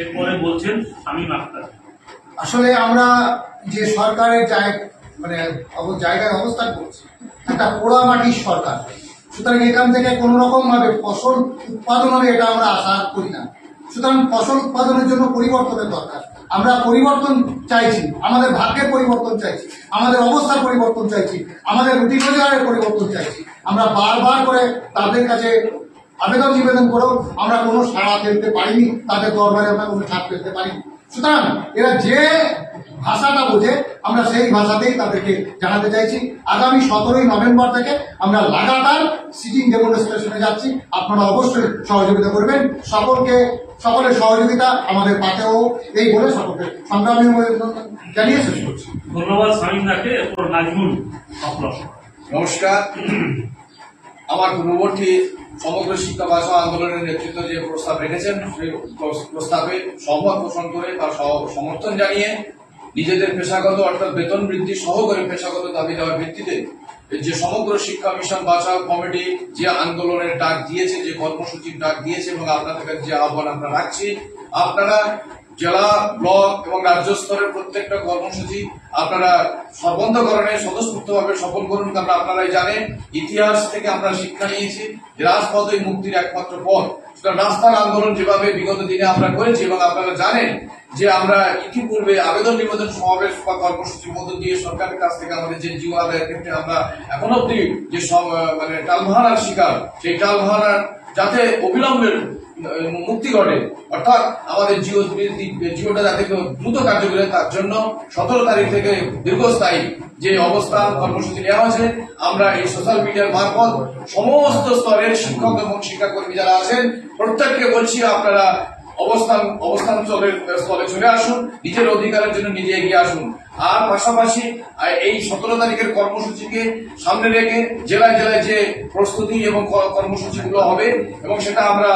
এরপরে বলছেন শামীম আক্তার আসলে আমরা যে সরকারের মানে জায়গায় অবস্থান করছি, একটা পোড়া মাটির সরকার। সুতরাং এখান থেকে কোনো রকম ভাবে ফসল উৎপাদন হবে এটা আমরা আশা করি না। সুতরাং ফসল উৎপাদনের জন্য পরিবর্তনের দরকার। আমরা পরিবর্তন চাইছি, আমাদের ভাগ্যের পরিবর্তন চাইছি, আমাদের অবস্থার পরিবর্তন চাইছি, আমাদের রুটি রোজগারের পরিবর্তন চাইছি। আমরা বারবার করে তাদের কাছে আবেদন নিবেদন করেও আমরা কোনো সাড়া ফেলতে পারিনি তাদের দরবারে আমরা কোনো ছাপ ফেলতে পারিনি। সুতরাং এরা যে ভাষাটা বোঝে আমরা সেই ভাষাতেই তাদেরকে জানাতে চাইছি। আগামী সতেরোই নভেম্বর থেকে আমরা লাগাতার সিটিং ডেমনস্ট্রেশনে যাচ্ছি। আপনারা অবশ্যই সহযোগিতা করবেন। সকলকে সকলের সহযোগিতা আমাদের পাতেও এই বলে সকলকে সংগ্রামী জানিয়ে শেষ করছি। ধন্যবাদ নমস্কার। আমার পূর্ববর্তী সমগ্র শিক্ষা ভাষা আন্দোলনের নেতৃত্ব যে প্রস্তাব রেখেছেন, সেই প্রস্তাবে সহমত পোষণ করে তার সমর্থন জানিয়ে নিজেদের পেশাগত অর্থাৎ বেতন বৃদ্ধি সহ করে পেশাগত দাবি দেওয়ার ভিত্তিতে যে সমগ্র শিক্ষা মিশন বাঁচাও কমিটি যে আন্দোলনের ডাক দিয়েছে, যে কর্মসূচির ডাক দিয়েছে এবং আপনাদের কাছে যে আহ্বান আমরা রাখছি, আপনারা জেলা, ব্লক এবং রাজ্য স্তরের প্রত্যেকটা কর্মসূচি আপনারা সর্বন্ধকরণে, স্বতঃস্ফূর্তভাবে সফল করুন, কারণ আপনারাই জানেন, ইতিহাস থেকে আমরা শিক্ষা নিয়েছি যে রাজপথই মুক্তির একমাত্র পথ। সুতরাং রাস্তার আন্দোলন যেভাবে বিগত দিনে আমরা করেছি এবং আপনারা জানেন যে আমরা ইতিপূর্বে আবেদন নিবেদন সমাবেশ বা কর্মসূচির মধ্য দিয়ে সরকারের কাছ থেকে আমাদের যে জীব আদায়ের ক্ষেত্রে আমরা এখন অব্দি যে মানে টালভাড়ার শিকার, সেই টালভাড়ার যাতে অবিলম্বে মুক্তি ঘটে। অর্থাৎ আমাদের জিও জিওটা যাতে দ্রুত কার্যকরী করে তার জন্য সতেরো তারিখ থেকে দীর্ঘস্থায়ী যে অবস্থান কর্মসূচি নেওয়া হয়েছে, আমরা এই সোশ্যাল মিডিয়ার মারফত সমস্ত স্তরের শিক্ষক এবং শিক্ষাকর্মী যারা আছেন, প্রত্যেককে বলছি আপনারা অবস্থান অবস্থান স্থলের স্থলে চলে আসুন, নিজের অধিকারের জন্য নিজে এগিয়ে আসুন। আর পাশাপাশি এই সতেরো তারিখের কর্মসূচিকে সামনে রেখে জেলায় জেলায় যে প্রস্তুতি এবং কর্মসূচিগুলো হবে এবং সেটা আমরা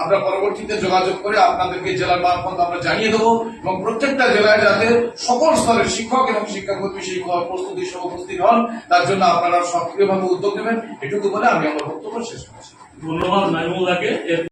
আমরা পরবর্তীতে যোগাযোগ করে আপনাদেরকে জেলার মারফত আমরা জানিয়ে দেবো এবং প্রত্যেকটা জেলায় যাতে সকল স্তরের শিক্ষক এবং শিক্ষাকর্মী সেই প্রস্তুতি সহ উপস্থিত হন, তার জন্য আপনারা সক্রিয়ভাবে উদ্যোগ নেবেন। এটুকু বলে আমি আমার বক্তব্য শেষ করছি। ধন্যবাদ এর